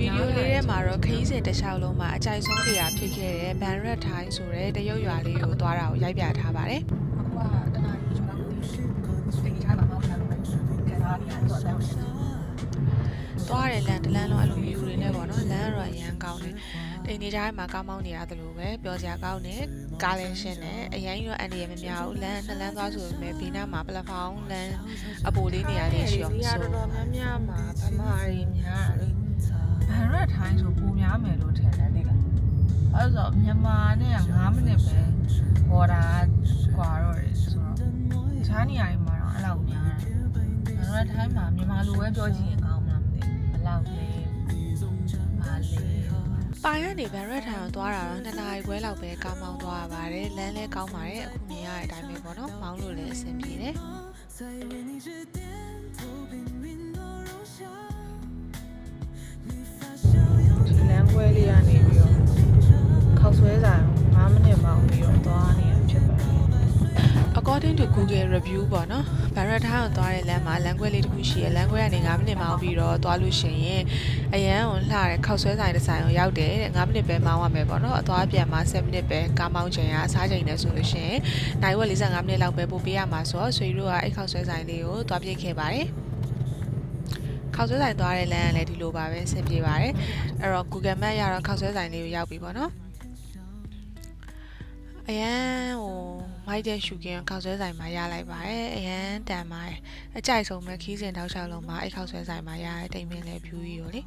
ဗီဒီယိုလေးထဲမှာတော့ခရီးစဉ်တစ်လျှောက်လုံးမှာအကြိုက်ဆုံးနေရာဖြစ်ခဲ့တဲ့ဘန်ရက်ထိုင်းဆိုတဲ့တရုတ်ရွာလေးကိုသွားတာကိုရိုက်ပြထားပါတယ်အခုကတနာကြီးကျွန်တော်တို့ဒီဒီထားမှာမောင်းလာလို့ခံစားရတယ်တော့လည်း။သွားတယ်လန်တလန်းလုံးအလိုမျိုးတွေနဲ့ပေါ့နော်လမ်းကတော့အရန်ကောင်းတယ်။တိန်နေကြတဲ့မှာကားမောင်းနေရတယ်လို့ပဲပြောစရာကောင်းတယ်။ကားလည်းရှင်းတယ်။အရင်ရောအန်ဒီရမများဘူး။လမ်းနှစ်လမ်းသွားဆိုပေမဲ့ဘေးနားမှာပလက်ဖောင်းလမ်းအပိုလေးနေရာလေးရှိအောင်ဒီဆိုတော်တော်များများမှာဗမာရီများတယ် ဘန်ရက်ထိုင်းဆိုပုံများမယ်လို့ထင်တယ်လေအဲ့ဆိုမြန်မာနဲ့9မိနစ်ပဲဘော်ဒါကွာတော့တယ်ဆိုတော့ဈာနေရာတွေမှာတော့အဲ့လောက်များတယ်ဘန်ရက်ထိုင်းမှာမြန်မာလိုပဲပြောချင်ရင်ကောင်းမလားမသိဘူးဘယ်လောက်လဲမာလေးပိုင်ကနေဘန်ရက်ထိုင်ကိုသွားတာတော့နှစ်နာရီခွဲလောက်ပဲကားမောင်းသွားရပါတယ်။လမ်းလည်းကောင်းပါတယ်။အခုမြင်ရတဲ့အတိုင်းပဲပေါ့နော်။မောင်းလို့လည်းအဆင်ပြေတယ်။ ဒီလမ်းခွဲလေးကနေပြီးတော့ခောက်ဆွဲဆိုင်9မိနစ်မောင်းပြီးတော့သွားနေရဖြစ်ပါတယ် according to Google review ပေါ့နော်ဗန်ရထားကိုသွားတဲ့လမ်းမှာလမ်းခွဲလေးတစ်ခုရှိရယ်လမ်းခွဲကနေ9မိနစ်မောင်းပြီးတော့သွားလို့ရှိရင်အရန်ကိုလှတဲ့ခောက်ဆွဲဆိုင်တစ်ဆိုင်ကိုရောက်တယ်တဲ့9မိနစ်ပဲမောင်းရမယ်ပေါ့နော်အသွားပြန်မှာ7မိနစ်ပဲကားမောင်းချိန်ကအစားချိန်နဲ့ဆိုလို့ရှိရင်နိုင်ဝက်45မိနစ်လောက်ပဲပို့ပေးရမှာဆိုတော့ဆွေတို့ကအဲ့ခောက်ဆွဲဆိုင်လေးကိုသွားပြစ်ခဲ့ပါတယ် ခောက်ဆွဲဆိုင်သွားတဲ့လမ်းကလည်းဒီလိုပါပဲအဆင်ပြေပါတယ်အဲ့တော့ Google Map ရတော့ခောက်ဆွဲဆိုင်လေးကိုရောက်ပြီပေါ့နော်အရန်ဟိုမိုက်တဲ့ရှူကင်ခောက်ဆွဲဆိုင်မှာရလိုက်ပါတယ်အရန်တန်ပါတယ်အကြိုက်ဆုံးပဲခီးစင်တောက်လျှောက်လုံးမှာအဲ့ခောက်ဆွဲဆိုင်မှာရတဲ့တိမ်မင်းလေးဖြူကြီးကိုလေ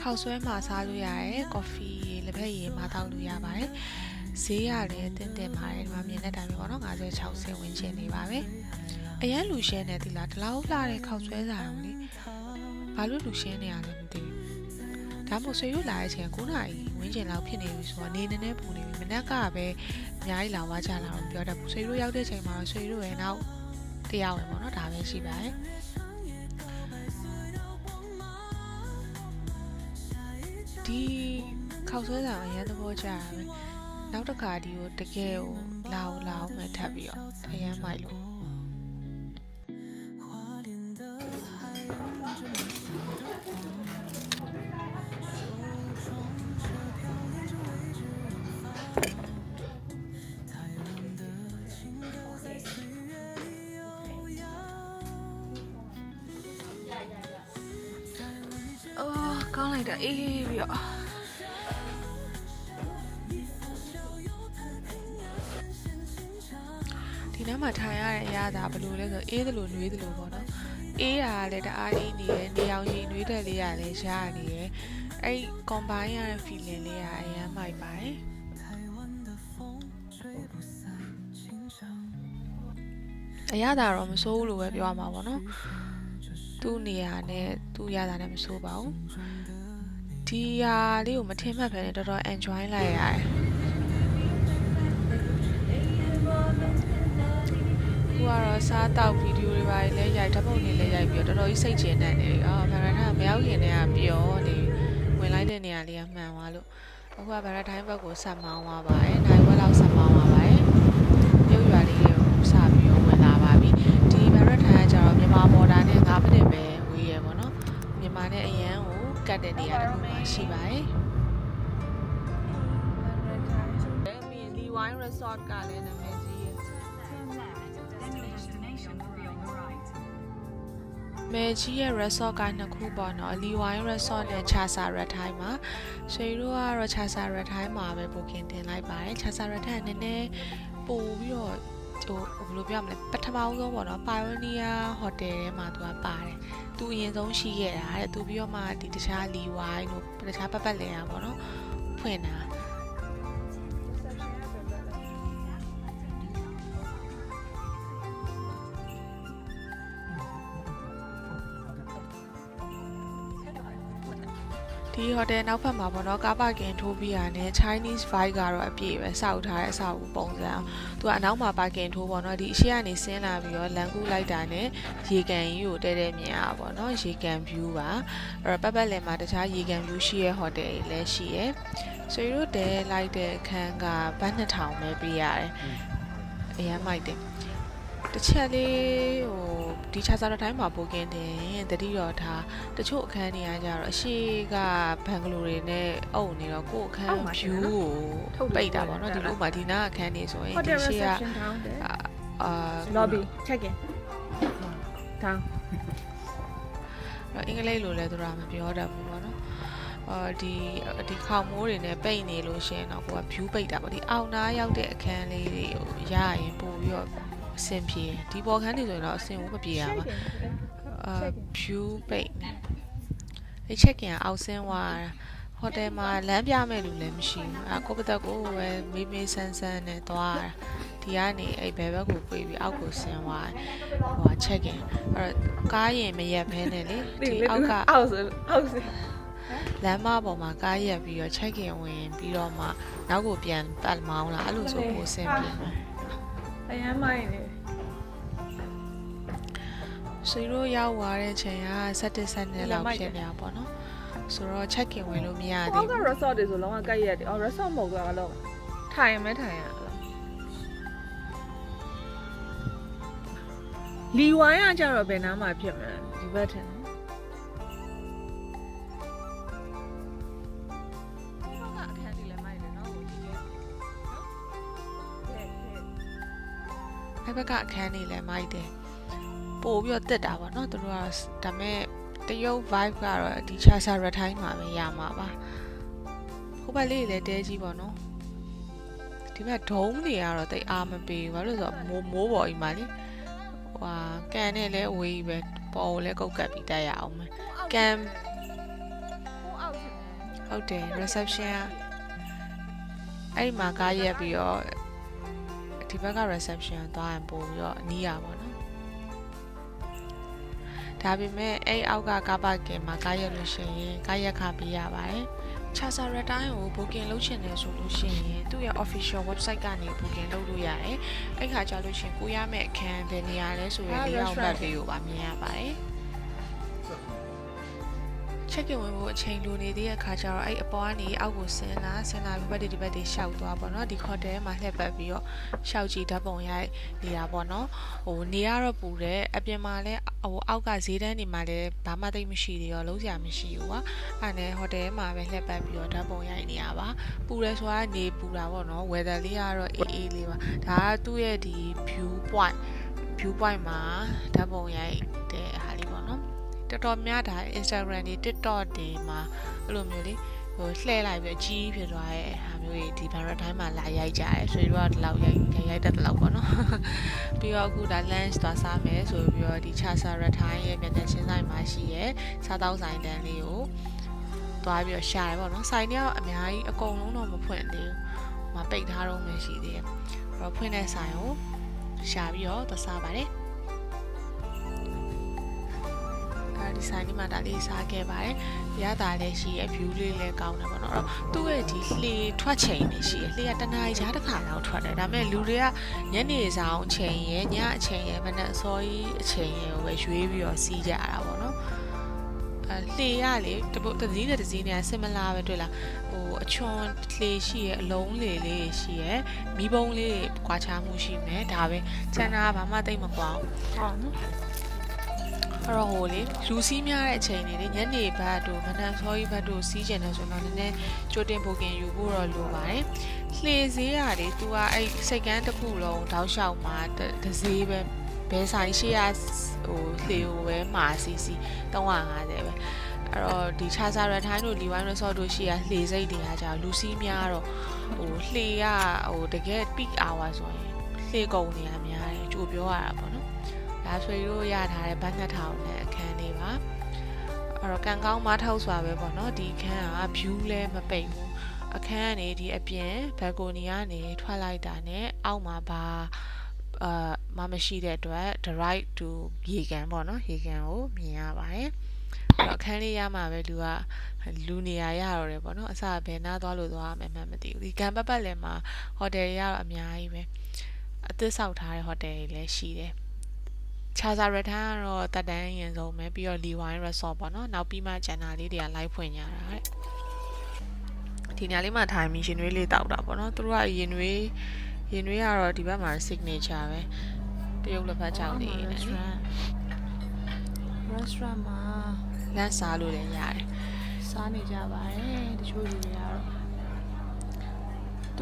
ခောက်ဆွဲမှာစားလို့ရတယ်ကော်ဖီ လက်ဖက်ရည်မှာတောက်လို့ရပါတယ်ဈေးရတယ်တင်းတင်းပါတယ်ဒီမှာမြင်တဲ့အတိုင်းပဲပေါ့နော်50 60ဝန်းကျင်နေပါပဲအရန်လူရှဲနေသီလားဒီလောက်လာတဲ့ခောက်ဆွဲစားအောင်လေဘာလို့လူရှဲနေရလဲမသိဘူးဒါမှမဟုတ်ဆွေရွလာတဲ့အချိန်9နာရီဝန်းကျင်လောက်ဖြစ်နေပြီဆိုတော့နေနေနဲ့ပူနေပြီမနက်ကပဲအများကြီးလာဝါကြလာတော့ပြောတတ်ဘူးဆွေရွရောက်တဲ့အချိန်မှာဆွေရွရဲ့နောက်တရားဝင်ပေါ့နော်ဒါပဲရှိပါတယ်ဒီ ခောက်ဆွဲဆောင်အရင်သဘောကျတာပဲနောက်တစ်ခါဒီကိုတကယ်ကိုလာအောင်လာအောင်ပဲထပ်ပြီးတော့အရင်မိုက်လို့အော်ကောင်းလိုက်တာအေးပြီးတော့ ဒီနားမှာထိုင်ရတဲ့အရာဒါဘယ်လိုလဲဆိုအေးတယ်လို့နှွေးတယ်လို့ပေါ့နော်အေးတာလည်းတအားအေးနေတယ်နေအောင်ရင်နှွေးတယ်လေးရလည်းရနေတယ်အဲ့ combine ရတဲ့ feeling လေးကအရင်မိုက်ပါတယ်အရသာတော့မစိုးဘူးလို့ပဲပြောရမှာပေါ့နော်သူ့နေရာနဲ့သူ့ရတာနဲ့မဆိုးပါဘူးဒီဟာလေးကိုမထင်မှတ်ဖ ೇನೆ တော်တော် enjoy လိုက်ရတယ် ခုကတော့စားတောက်ဗီဒီယိုတွေပါလေရိုက်ဓာတ်ပုံတွေလည်းရိုက်ပြီးတော့တော်တော်ကြီးစိတ်ချနေတယ်အော်ဗရန်ထာမရောက်ခင်တည်းကပျော်နေဝင်လိုက်တဲ့နေရာလေးကမှန်သွားလို့အခုကဗရန်တိုင်းဘက်ကိုဆက်မောင်းသွားပါတယ်နိုင်ဝက်လောက်ဆက်မောင်းသွားပါတယ်ပြုတ်ရွာလေးတွေကိုစပြီးတော့ဝင်လာပါပြီဒီဗရန်ထိုင်ကကျတော့မြန်မာမော်ဒါနဲ့9မိနစ်ပဲဝေးရပေါ့နော်မြန်မာနဲ့အရန်ကိုကတ်တဲ့နေရာတစ်ခုမှရှိပါတယ်မီလီဝိုင်း resort ကလည်းနာမည်ကြီးရဲ့ မဲကြီးရဲ့ resort ကနှစ်ခုပေါ့နော်အလီဝိုင်း resort နဲ့ Chasa Red Thai မှာဆွေတို့ကတော့ Chasa Red Thai မှာပဲ booking တင်လိုက်ပါတယ် Chasa Red Thai ကနည်းနည်းပို့ပြီးတော့ဟိုဘယ်လိုပြောရမလဲပထမဦးဆုံးပေါ့နော် Pioneer Hotel ထဲမှာသူကပါတယ်သူအရင်ဆုံးရှိခဲ့တာတဲ့သူပြီးတော့မှဒီတခြားလီဝိုင်းတို့တခြားပတ်ပတ်လည်อ่ะပေါ့နော်ဖွင့်တာ ဒီဟိုတယ်နောက်ဖက်မှာပေါ့နော်ကားပါကင်ထိုးပြီးရတဲ့ Chinese vibe ကတော့အပြည့်ပဲစောက်ထားတဲ့အဆောက်အဦပုံစံအောင်သူကအနောက်မှာပါကင်ထိုးပေါ့နော်ဒီအရှိကနေဆင်းလာပြီးတော့လမ်းကူးလိုက်တာနဲ့ရေကန်ကြီးကိုတဲတဲမြင်ရပါပေါ့နော်ရေကန် view ပါအဲ့တော့ပတ်ပတ်လည်မှာတခြားရေကန် view ရှိရဲ့ဟိုတယ်ကြီးလည်းရှိရဲ့ဆွေတို့တဲလိုက်တဲ့အခန်းကဘတ်2000ပဲပေးရတယ်အရန်မိုက်တယ်တစ်ချက်လေးဟို ဒီခြာစာတိုင်းမှာပိုကင်းတယ်တတိရောထားတချို့အခန်းတွေကကြတော့အရှိကဘန်ဂလိုတွေနဲ့အုပ်နေတော့ကိုယ့်အခန်း view ကိုပိတ်တာပေါ့နော်ဒီလိုမှဒီနားအခန်းနေဆိုရင် hotel ဒီရှိက reception down တယ်အာအာ lobby check in down အင်္ဂလိပ်လိုလည်းသူတို့ကမပြောတတ်ဘူးပေါ့နော်အော်ဒီဒီခေါင်မိုးတွေနဲ့ပိတ်နေလို့ရှရင်တော့ကိုက view ပိတ်တာပေါ့ဒီအောက်နားရောက်တဲ့အခန်းလေးတွေကိုရရင်ပို့ပြီးတော့ အဆင်ပြေတယ်ဒီပေါ်ခန်းတွေဆိုရင်တော့အဆင်ဘူးမပြေရပါ check in အာ check in view ပိတ်နေဒီ check in အောက်ဆင်းသွားတာဟိုတယ်မှာလမ်းပြမဲ့လူလည်းမရှိဘူးအဲကိုပသက်ကိုပဲမေးမေးဆန်းဆန်းနဲ့သွားတာဒီကနေအဲ့ဘယ်ဘက်ကိုပြေးပြီးအောက်ကိုဆင်းသွားတယ်ဟိုက check in အဲ့တော့ကားရင်မရက်ဘဲနဲ့လေဒီအောက်ကအောက်ဆိုအောက်ဆိုလမ်းမပေါ်မှာကားရက်ပြီးတော့ check in ဝင်ပြီးတော့မှနောက်ကိုပြန်ပတ်မောင်းလာအဲ့လိုဆိုပိုဆင်ပြေမယ် အရန်မိုင်းနေဆွေတို့ရောက်သွားတဲ့ချိန်က7 7နဲ့လောက်ဖြစ်နေတာပေါ့နော်ဆိုတော့ check in ဝင်လို့မရဟောသေးကဘူး resort တွေဆိုလုံးဝကြိုက်ရတယ်အော် resort မဟုတ်ဘူးကတော့ထိုင်မဲထိုင်ရအောင်လီဝိုင်းကကြတော့ဘယ်နားမှာဖြစ်မလဲဒီဘက်ထင် ဘက်ကအခန်းလေးလည်းမိုက်တယ်ပို့ပြီးတော့တက်တာပေါ့နော်သူတို့ကဒါမဲ့တရုတ် vibe ကတော့ဒီချာစာရထိုင်းမှာပဲရမှာပါဟိုဘက်လေးလည်းတဲကြီးပေါ့နော်ဒီဘက်ဒုံးတွေကတော့တိတ်အားမပေးဘူးဘာလို့လဲဆိုတော့မိုးမိုးပေါ်ကြီးမှာလေဟွာကန်နဲ့လည်းအဝေးကြီးပဲပေါ်ကိုလည်းကုတ်ကပ်ပြီးတက်ရအောင်မယ်ကန်ဟိုအောက်ထင်တယ်ဟုတ်တယ် reception ကအဲ့ဒီမှာကားရက်ပြီးတော့ ဒီဘက်က reception သွားရင်ပို့ပြီးတော့နီးရပါတော့ဒါပေမဲ့အဲ့အောက်ကကားပါကင်မှာကားရက်လို့ရှိရင်ကားရက်ခပေးရပါတယ်ချာစာရတိုင်းကို booking လုပ်ချင်တယ်ဆိုလို့ရှိရင်သူ့ရဲ့ official website ကနေ booking လုပ်လို့ရတယ်အဲ့ခါကျလို့ရှိရင်ကိုရမယ့်အခန်းဘယ်နေရာလဲဆိုရင်လေးရောက်မှတ်လေးကိုပါမြင်ရပါတယ် check in ဝင်ဖို့အချိန်လိုနေသေးတဲ့အခါကျတော့အဲ့အပေါ်ကနေအောက်ကိုဆင်းလာဆင်းလာပြီးဘက်ဒီဒီဘက်တွေရှောက်သွားပေါ့နော်ဒီ hotel မှာလှည့်ပတ်ပြီးတော့ရှောက်ကြည့်ဓာတ်ပုံရိုက်နေတာပေါ့နော်ဟိုနေရတော့ပူတယ်အပြင်မှာလည်းဟိုအောက်ကဈေးတန်းတွေမှာလည်းဘာမှသိမ့်မရှိသေးရောလုံးစရာမရှိဘူးကွာအဲ့နဲ့ hotel မှာပဲလှည့်ပတ်ပြီးတော့ဓာတ်ပုံရိုက်နေရပါပူတယ်ဆိုတာနေပူတာပေါ့နော် weather လေးကတော့အေးအေးလေးပါဒါကသူ့ရဲ့ဒီ view point view point မှာဓာတ်ပုံရိုက်တဲ့ဟာလေးပေါ့နော် တော်တော်များဒါ Instagram တွေ TikTok တွေမှာအဲ့လိုမျိုးလေဟိုလှည့်လိုက်ပြီးအကြီးဖြစ်သွားတဲ့ဟာမျိုးတွေဒီ Barra Time မှာလာရိုက်ကြတယ်ဆိုတော့ဒီလောက်ရိုက်ရိုက်ရိုက်တတ်တယ်လို့ပေါ့နော်ပြီးတော့အခုဒါ lunch သွားစားမယ်ဆိုပြီးတော့ဒီ Chasa Rathai ရဲ့မြန်မြန်ချင်းဆိုင်မှာရှိရဲ့စားတောက်ဆိုင်တန်းလေးကိုသွားပြီးတော့ရှာတယ်ပေါ့နော်ဆိုင်တွေကအများကြီးအကုန်လုံးတော့မဖွင့်သေးဘူးမပိတ်ထားတော့မှရှိသေးတယ်အဲ့တော့ဖွင့်တဲ့ဆိုင်ကိုရှာပြီးတော့သွားစားပါတယ် ဒီဆိုင်ဒီမှာဒါလေးစားခဲ့ပါတယ်။ရတာလည်းရှိရဲ့ view လေးလည်းကောင်းတယ်ပေါ့နော်။အဲ့တော့သူ့ရဲ့ဒီလှေထွက်ချိန်နေရှိရဲ့။လှေကတနားရီကြားတစ်ခါလောက်ထွက်တယ်။ဒါပေမဲ့လူတွေကညနေဆောင်အချိန်ရဲ့ညအချိန်ရဲ့မနက်အစောကြီးအချိန်ရဲ့ကိုပဲရွေးပြီးတော့စီးကြရတာပေါ့နော်။အဲလှေရလေတပုတ်တစ်စီးနဲ့တစ်စီးနဲ့ဆင်မလာပဲတွေ့လား။ဟိုအချွန်လှေရှိရဲ့အလုံးလေလေးရှိရဲ့မီးပုံးလေးကွာခြားမှုရှိမယ်။ဒါပဲကျန်တာကဘာမှသိမ့်မကွာဘူး။ဟောနော် အဲ့တော့ဟိုလေလူစီးများတဲ့အချိန်တွေလေညနေဘက်တို့မနက်စောကြီးဘက်တို့စီးကျင်တယ်ဆိုတော့နည်းနည်းကြိုတင်ပိုကင်ယူဖို့တော့လိုပါတယ်။လှေဈေးရာတွေ तू ကအဲ့စိတ်ကန်းတစ်ခုလုံးတောက်လျှောက်မှာတစ်တစ်ဈေးပဲဘယ်ဆိုင်ရှိရဟိုလှေကိုပဲမှာစီစီ350ပဲအဲ့တော့ဒီခြားစားရထိုင်းတို့လီဝိုင်း resort တို့ရှိရလှေစိတ်တွေကကြာလူစီးများတော့ဟိုလှေကဟိုတကယ် peak hour ဆိုရင်လှေကုန်နေရများတယ်ကြိုပြောရတာပေါ့နော် ဒါဆွေတို့ရထားတဲ့ဘတ်နှစ်ထောင်နဲ့အခန်းလေးပါအဲ့တော့ကံကောင်းမထောက်စွာပဲပေါ့နော်ဒီအခန်းက view လဲမပိတ်ဘူးအခန်းကနေဒီအပြင်ဘယ်ကိုနီကနေထွက်လိုက်တာနဲ့အောက်မှာဘာအာမမရှိတဲ့အတွက် the right to ရေကန်ပေါ့နော်ရေကန်ကိုမြင်ရပါတယ်အဲ့တော့အခန်းလေးရမှာပဲလူကလူနေရာရတော့တယ်ပေါ့နော်အစဘယ်နာသွားလို့သွားမှမမသိဘူးဒီကန်ပတ်ပတ်လည်းမှာဟိုတယ်တွေကတော့အများကြီးပဲအသစ်ဆောက်ထားတဲ့ဟိုတယ်တွေလည်းရှိတယ် ချာစာရထန်ကတော့တက်တန်းရင်ဆုံးပဲပြီးတော့လီဝိုင်း resort ပေါ့နော်နောက်ပြီးမှဂျန်နာလေးတွေက live ဖွင့်ကြတာတဲ့ဒီညလေးမှာထိုင်ပြီးရင်နွေးလေးတောက်တာပေါ့နော်သူတို့ကရင်နွေးရင်တွေကတော့ဒီဘက်မှာ signature ပဲတရုတ်လက်ဖက်ချောင်းလေးနဲ့လေ restaurant restaurant မှာလမ်းစားလို့လည်းရတယ်စားနေကြပါတယ်တချို့လူတွေကတော့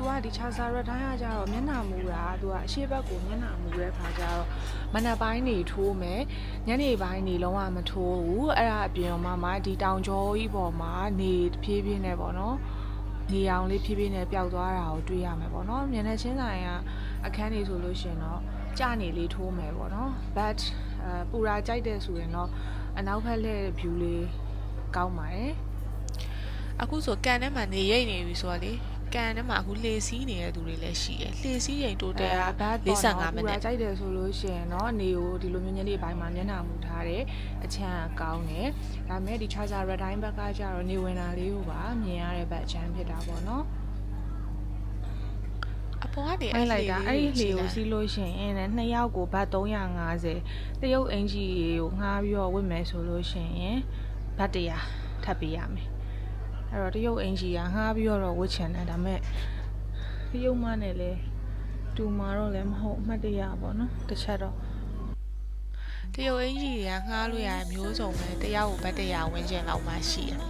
သူကဒီချာစာရက်တိုင်းကကြတော့မျက်နှာမူတာသူကအရှိဘက်ကိုမျက်နှာမူတဲ့ခါကျတော့မနက်ပိုင်းနေထိုးမယ်ညနေပိုင်းနေလုံးဝမထိုးဘူးအဲ့ဒါအပြင်မှာမှဒီတောင်ကျောကြီးပေါ်မှာနေဖြည်းဖြည်းနဲ့ပေါ့နော်နေအောင်လေးဖြည်းဖြည်းနဲ့ပျောက်သွားတာကိုတွေ့ရမယ်ပေါ့နော်မျက်နှာချင်းဆိုင်ကအခန်းနေဆိုလို့ရှရင်တော့ကြာနေလေးထိုးမယ်ပေါ့နော် but အဲပူရာကြိုက်တယ်ဆိုရင်တော့အနောက်ဘက်လှည့် view လေးကောင်းပါတယ်အခုဆိုကန်ထဲမှာနေရိပ်နေပြီဆိုတော့လေ ကန်ထဲမှာအခုလှေစီးနေတဲ့သူတွေလည်းရှိတယ်လှေစီးရင်တိုတယ် အဲဘတ် 45မိနစ် ကြိုက်တယ်ဆိုလို့ရှိရင်เนาะနေကိုဒီလိုမျိုးညနေပိုင်းမှာမျက်နှာမူထားတယ်အချမ်းကကောင်းတယ်ဒါပေမဲ့ဒီ charger red line ဘက်ကကျတော့နေဝင်တာလေးကိုပါမြင်ရတဲ့ဘက်အချမ်းဖြစ်တာပေါ့เนาะ အပေါ်ကနေ အဲ့လိုက်တာအဲ့ဒီလှေကို စီး စီးလို့ရှိရင်လည်းနှစ်ယောက်ကိုဘတ်350တရုတ်အင်ဂျီကိုငှားပြီးတော့ဝတ်မယ်ဆိုလို့ရှိရင်ဘတ်100ထပ်ပေးရမယ် အဲ့တော့တရုတ်အင်ဂျီကငှားပြီးတော့ဝတ်ချင်တယ်ဒါပေမဲ့တရုတ်မနဲ့လည်းတူမာတော့လည်းမဟုတ်အမှတ်တရပေါ့နော်တစ်ချက်တော့တရုတ်အင်ကြီးတွေကငှားလို့ရတဲ့မျိုးစုံပဲတယောက်ကိုဘတ်တရာဝင်းကျင်လောက်မှရှိတယ်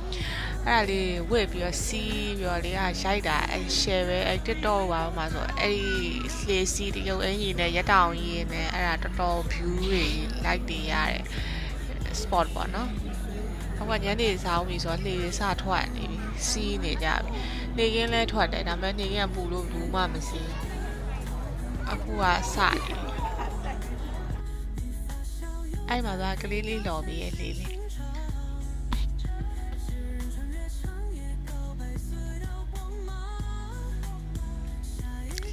အဲ့ဒါလေးဝစ်ပြီးတော့စီးပြီးတော့လေကရိုက်တာအဲ့ share ပဲအဲ့ TikTok ဘာမှမဆိုအဲ့ဒီလှေစီးတရုတ်အင်ကြီးနဲ့ရက်တောင်ကြီးနဲ့အဲ့ဒါတော်တော် view တွေ like တွေရတယ် spot ပေါ့နော် ဟိုကညနေစားအောင်ပြီဆိုတော့လှေတွေစထွက်နေပြီစီးနေကြပြီနေကင်းလဲထွက်တယ်ဒါပေမဲ့နေကင်းကပူလို့ဘူးမှမစီးအခုကစနေပြီအဲ့မှာသာကလေးလေးလော်ပြီးရဲ့လေးလေး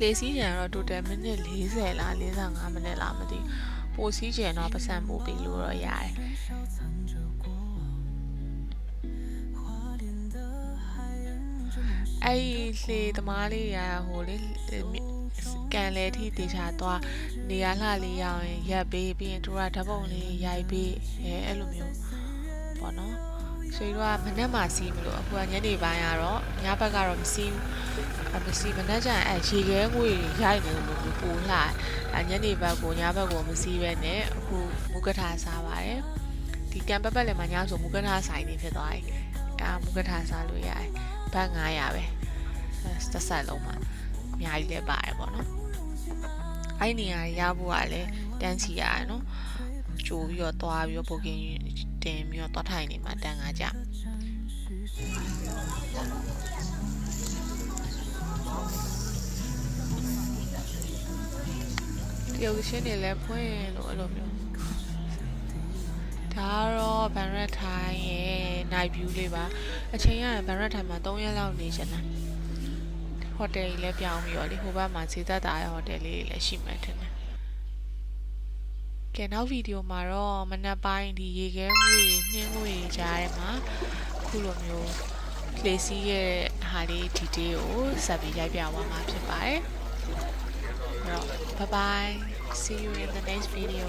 လေစီးကြံတော့ total မိနစ်40လား45မိနစ်လားမသိဘူးပိုစီးကြံတော့ပတ်စံပို့ပြီးလို့တော့ရတယ် အဲ့ဒီလှေသမားလေးရဟိုလေကန်လေထိတေချာသွားနေရာလှလေးရအောင်ရက်ပေးပြီးရင်တို့ကဓာတ်ပုံလေးရိုက်ပေးအဲအဲ့လိုမျိုးပေါ့နော်ဆွေတို့ကမနေ့မှစီးမလို့အခုကညနေပိုင်းကတော့ညဘက်ကတော့မစီးဘူးအမစီးမနေ့ကျရင်အဲရေခဲငွေရိုက်နေလို့ပူလှအဲညနေဘက်ကိုညဘက်ကိုမစီးပဲနဲ့အခုမုကထားစားပါတယ်ဒီကံပတ်ပတ်လည်းမညဆိုမုကထားဆိုင်နေဖြစ်သွားပြီအာမုကထားစားလို့ရတယ် ဘတ်900ပဲသက်ဆက်လုံးမှာအများကြီးလည်းပါတယ်ပေါ့နော်အဲ့နေရာရဖို့ကလည်းတန်းချီရတယ်နော်ကြိုးပြီးတော့သွားပြီးတော့ booking တင်ပြီးတော့သွားထိုင်နေမှာတန်းကားကြတရုတ်ရှင်တွေလည်းဖွင့်လို့အဲ့လိုမျိုး ဒါကတော့ဗန်ရက်ထိုင်းရဲ့ night view လေးပါအချိန်ရရင်ဗန်ရက်ထိုင်းမှာ3ရက်လောက်နေချင်တယ်ဟိုတယ်ကြီးလည်းပြောင်းပြီးတော့လေဟိုဘက်မှာခြေသက်တာရဲ့ဟိုတယ်လေးတွေလည်းရှိမှထင်တယ်ကဲနောက်ဗီဒီယိုမှာတော့မနက်ပိုင်းဒီရေခဲငွေနှင်းငွေကြားထဲမှာခုလိုမျိုးလေစီးရဲ့ဟာလေး detail ကိုဆက်ပြီးရိုက်ပြသွားမှာဖြစ်ပါတယ်အဲ့တော့ bye bye see you in the next video